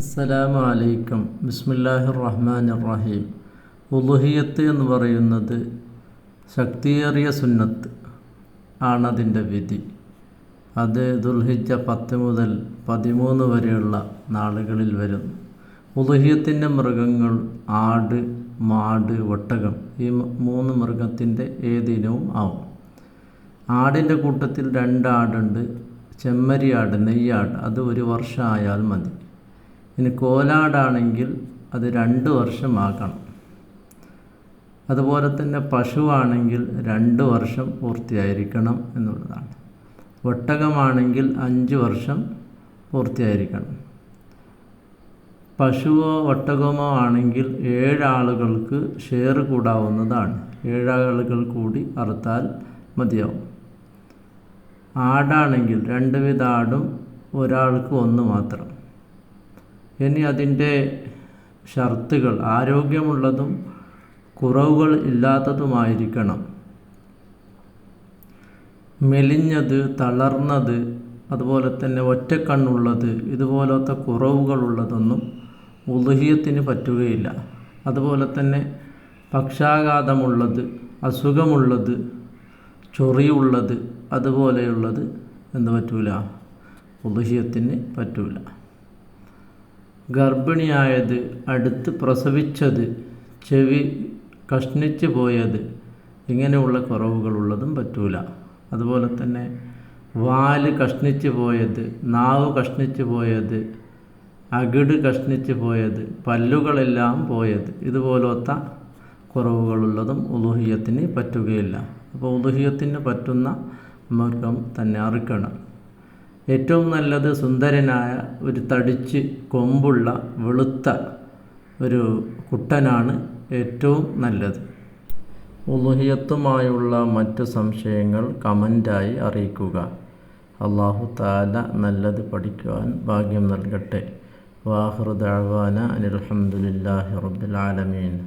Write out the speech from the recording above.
അസ്സലാമു അലൈക്കും ബിസ്മില്ലാഹിർ റഹ്മാനിർ റഹീം ഉലുഹിയത്ത് എന്ന് പറയുന്നത് ശക്തിയേറിയ സുന്നത്ത് ആണതിന്റെ വിധി. അത് ദുൽഹിജ പത്ത് മുതൽ പതിമൂന്ന് വരെയുള്ള നാളുകളിൽ വരുന്നു ഉലുഹിയത്തിന്റെ മൃഗങ്ങൾ ആട് മാട് ഒട്ടകം ഈ മൂന്ന് മൃഗത്തിന്റെ ഏതിനവും ആവും. ആടിന്റെ കൂട്ടത്തിൽ രണ്ടാടുണ്ട് ചെമ്മരിയാട് നെയ്യാട് അത് ഒരു വർഷമായാൽ മതി. ഇനി കോലാടാണെങ്കിൽ അത് രണ്ട് വർഷമാക്കണം അതുപോലെ തന്നെ പശുവാണെങ്കിൽ രണ്ട് വർഷം പൂർത്തിയായിരിക്കണം എന്നുള്ളതാണ്. ഒട്ടകമാണെങ്കിൽ അഞ്ച് വർഷം പൂർത്തിയായിരിക്കണം. പശുവോ ഒട്ടകമോ ആണെങ്കിൽ ഏഴാളുകൾക്ക് ഷെയർ കൂടാവുന്നതാണ്. ഏഴാളുകൾ കൂടി അറുത്താൽ മതിയാവും. ആടാണെങ്കിൽ രണ്ട് വിധ ആടും ഒരാൾക്ക് ഒന്ന് മാത്രം. ഇനി അതിന്റെ ഷർത്തുകൾ ആരോഗ്യമുള്ളതും കുറവുകൾ ഇല്ലാത്തതുമായിരിക്കണം. മെലിഞ്ഞത് തളർന്നത് അതുപോലെ തന്നെ ഒറ്റക്കണ്ണുള്ളത് ഇതുപോലത്തെ കുറവുകളുള്ളതൊന്നും ഉദഹിയത്തിന് പറ്റുകയില്ല. അതുപോലെ തന്നെ പക്ഷാഘാതമുള്ളത് അസുഖമുള്ളത് ചൊറിയുള്ളത് അതുപോലെയുള്ളത് എന്ത് പറ്റൂല. ഉദഹിയത്തിന് പറ്റൂല. ഗർഭിണിയായത് അടുത്ത് പ്രസവിച്ചത് ചെവി കഷ്ണിച്ച് പോയത് ഇങ്ങനെയുള്ള കുറവുകളുള്ളതും പറ്റൂല. അതുപോലെ തന്നെ വാൽ കഷ്ണിച്ച് പോയത് നാവ് കഷ്ണിച്ച് പോയത് അകിട് കഷ്ണിച്ച് പോയത് പല്ലുകളെല്ലാം പോയത് ഇതുപോലത്തെ കുറവുകളുള്ളതും ഉദുഹിയത്തിന് പറ്റുകയില്ല. അപ്പോൾ ഉദുഹിയത്തിന് പറ്റുന്ന മൃഗം തന്നെ അറുക്കണം. ഏറ്റവും നല്ലത് സുന്ദരനായ ഒരു തടിച്ച് കൊമ്പുള്ള വെളുത്ത ഒരു കുട്ടനാണ് ഏറ്റവും നല്ലത്. ഉലുഹിയത്തുമായുള്ള മറ്റ് സംശയങ്ങൾ കമന്റായി അറിയിക്കുക. അള്ളാഹു താല നല്ലത് പഠിക്കുവാൻ ഭാഗ്യം നൽകട്ടെ. വാഹൃദാന അനിൽഹമുല്ലാഹി റബ്ബിൽ ആലമീൻ.